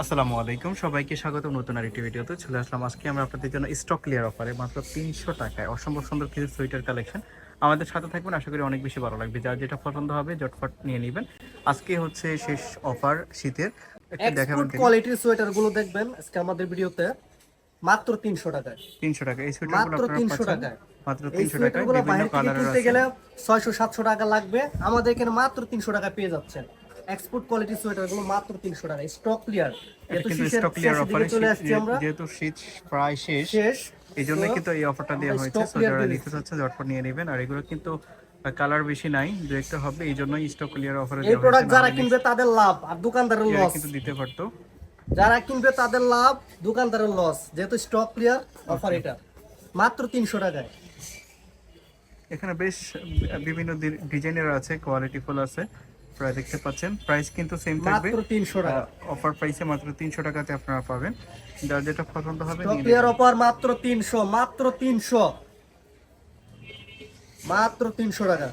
আসসালামু আলাইকুম। সবাইকে স্বাগত নতুন আরেকটি ভিডিওতে। চলে আসলাম। আজকে আমরা আপনাদের জন্য স্টক ক্লিয়ার অফারে মাত্র তিনশো টাকায় অসম্ভব সুন্দর কিছু সোয়েটার কালেকশন আমাদের সাথে থাকবেন আশা করি অনেক বেশি ভালো লাগবে। যার যেটা পছন্দ হবে জটফট নিয়ে নেবেন। আজকে হচ্ছে শেষ অফার শীতের। দেখাবেন কোয়ালিটির সোয়েটারগুলো দেখবেন আজকে আমাদের ভিডিওতে মাত্র তিনশো টাকায়। তিনশো টাকা এই সোয়েটারগুলো মাত্র আপনারা 300 পাচ্ছেন? টাকায়। মাত্র তিনশো টাকায়। গুলো বিভিন্ন কালারের কিনতে গেলে ছয়শো সাতশো টাকা লাগবে। আমাদের এখানে মাত্র তিনশো টাকা পেয়ে যাচ্ছেন। এক্সপোর্ট কোয়ালিটির সোয়েটারগুলো মাত্র তিনশো টাকা। স্টক ক্লিয়ার ক্লিয়ার অফারে চলে আসছি আমরা। যেহেতু শীত প্রায় শেষ শেষ। এই জন্য কিন্তু এই অফারটা দেওয়া হয়েছে। সো যারা নিতে চাচ্ছে ঝটপট নিয়ে নেবেন। আর এগুলো কিন্তু কালার বেশি নাই দু একটা হবে এই জন্যই স্টক ক্লিয়ার অফারে এই প্রোডাক্ট যারা কিনবে তাদের লাভ আর দোকানদারের লস কিন্তু দিতে পারতো। যারা কিনবে তাদের লাভ দোকানদারের লস যেহেতু স্টক ক্লিয়ার অফার এটা। মাত্র তিনশো টাকায়। এখানে বেশ বিভিন্ন ডিজাইনের আছে কোয়ালিটি ফুল আছে। প্রায় দেখতে পাচ্ছেন। প্রাইস কিন্তু সেম থাকবে। মাত্র তিনশো টাকা। অফার প্রাইসে মাত্র তিনশো টাকাতে আপনারা পাবেন। যার যেটা পছন্দ হবে স্টক ক্লিয়ার অফার মাত্র তিনশো মাত্র তিনশো। মাত্র তিনশো টাকা।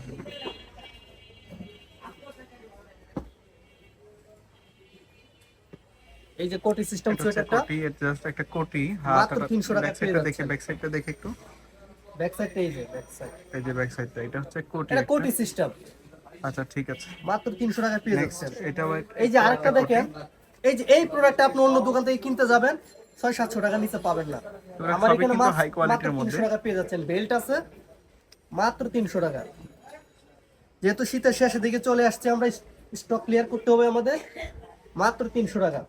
এই যে কোটি সিস্টেম সোয়েটারটা কোটি জাস্ট একটা কোটি। মাত্র 300 টাকা পেয়ে দেখে। ব্যাক সাইডটা দেখে একটু। ব্যাক সাইডটা এই যে ব্যাক সাইড এই যে ব্যাক সাইডটা এটা হচ্ছে কোটি এটা কোটি সিস্টেম আচ্ছা ঠিক আছে। মাত্র তিনশো টাকা পেয়ে যাচ্ছেন। এটাও এই যে আরেকটা দেখেন এই যে এই প্রোডাক্টটা আপনি অন্য দোকান থেকে কিনতে যাবেন ছয় সাতশো টাকা নিচে পাবেন না। আমার এখানে মাত্র তিনশো টাকা পেয়ে যাচ্ছেন। বেল্ট আছে মাত্র তিনশো টাকা। যেহেতু শীতের শেষের দিকে চলে আসছে আমরা স্টক ক্লিয়ার করতে হবে আমাদের। মাত্র তিনশো টাকা।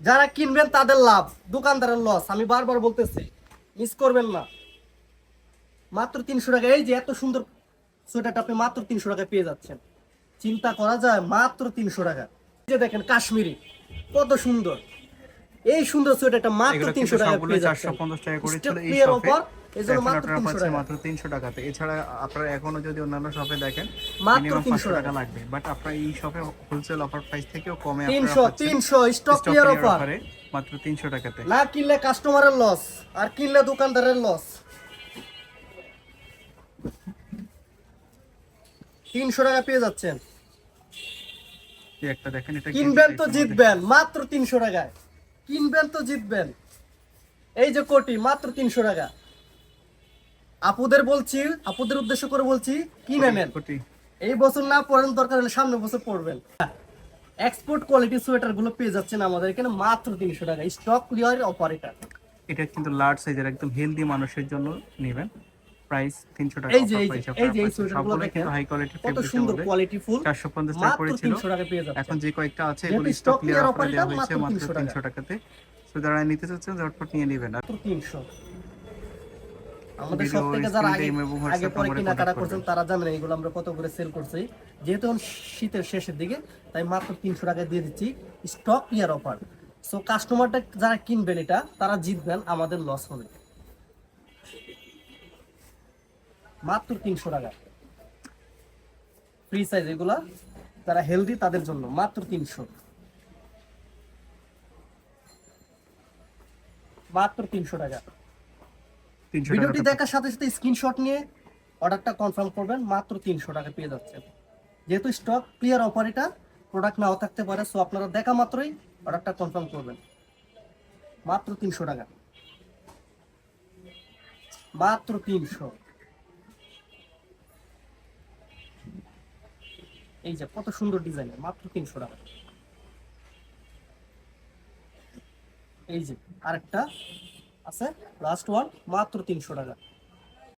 যারা কিনবেন তাদের লাভ দোকানদারের লস আমি বারবার বলতেছি মিস করবেন না। মাত্র তিনশো টাকা। এই যে এত সুন্দর সোয়েটারটা আপনি মাত্র তিনশো টাকা পেয়ে যাচ্ছেন। চিন্তা করা যায় মাত্র তিনশো টাকা। যে দেখেন কাশ্মীরি কত সুন্দর। এই সুন্দর সোয়েটারটা মাত্র তিনশো টাকা পেয়ে যাচ্ছেন। পঞ্চাশ টাকা করে ছিল Stock এই clear শপে offer, এই জন্য এখন মাত্র আপনারা 300 পাচ্ছেন টাকা। মাত্র তিনশো টাকাতে। এছাড়া আপনারা এখনও যদি অন্যান্য শপে দেখেন মাত্র মিনিমাম 300 পাঁচশো টাকা। টাকা। লাগবে। বাট আপনারা এই শপে হোলসেল অফার প্রাইস থেকেও কমে তিনশো তিনশো স্টক ক্লিয়ার অফার মাত্র তিনশো টাকাতে। না কিনলে কাস্টমারের লস আর কিনলে দোকানদারের লস তিনশো টাকা পেয়ে যাচ্ছেন। একটা দেখেন এটা কিনবেন তো জিতবেন মাত্র তিনশো টাকায়। কিনবেন তো জিতবেন। এই যে কোটি মাত্র তিনশো টাকা। আপুদের বলছি আপুদের উদ্দেশ্য করে বলছি কিনে নেন কোটি। এই বছর না পড়েন দরকার হলে সামনে বছর পড়বেন। এক্সপোর্ট কোয়ালিটি সোয়েটারগুলো পেয়ে যাচ্ছেন আমাদের এখানে মাত্র তিনশো টাকা। স্টক ক্লিয়ার এটা এটা কিন্তু লার্জ সাইজের একদম হেলদি মানুষের জন্য নেবেন। প্রাইস তিনশো টাকা এই যে এই যে এই যে এই সোয়েটারগুলো দেখেন হাই কোয়ালিটি কত সুন্দর কোয়ালিটি ফুল চারশো পঞ্চাশ টাকা পেয়ে এখন যে কয়েকটা আছে এগুলো স্টক ক্লিয়ার অফারে দেওয়া হয়েছে মাত্র মাত্র 300 টাকাতে। তো যারা নিতে চাচ্ছেন ঝটপট নিয়ে নেবেন। মাত্র তিনশো। আমাদের Video সব থেকে যারা আগে আগে পরে কেনাকাটা করছেন তারা জানেন এগুলো আমরা কত করে সেল করছি। যেহেতু শীতের শেষের দিকে তাই মাত্র তিনশো টাকা দিয়ে দিচ্ছি স্টক ক্লিয়ার অফার সো কাস্টমারটা যারা কিনবেন এটা তারা জিতবেন আমাদের লস হবে মাত্র তিনশো টাকা। ফ্রি সাইজ এগুলা যারা হেলদি তাদের জন্য মাত্র তিনশো। মাত্র তিনশো টাকা। ভিডিওটি দেখার সাথে সাথে স্ক্রিনশট নিয়ে অর্ডারটা কনফার্ম করবেন মাত্র তিনশো টাকা পেয়ে যাচ্ছেন। যেহেতু স্টক ক্লিয়ার অফার এটা প্রোডাক্ট নাও থাকতে পারে সো আপনারা দেখা মাত্রই অর্ডারটা কনফার্ম করবেন। মাত্র তিনশো টাকা। মাত্র তিনশো। এই যে কত সুন্দর ডিজাইন, মাত্র তিনশো টাকা। এই যে আরেকটা আছে লাস্ট ওয়ান মাত্র তিনশো টাকা।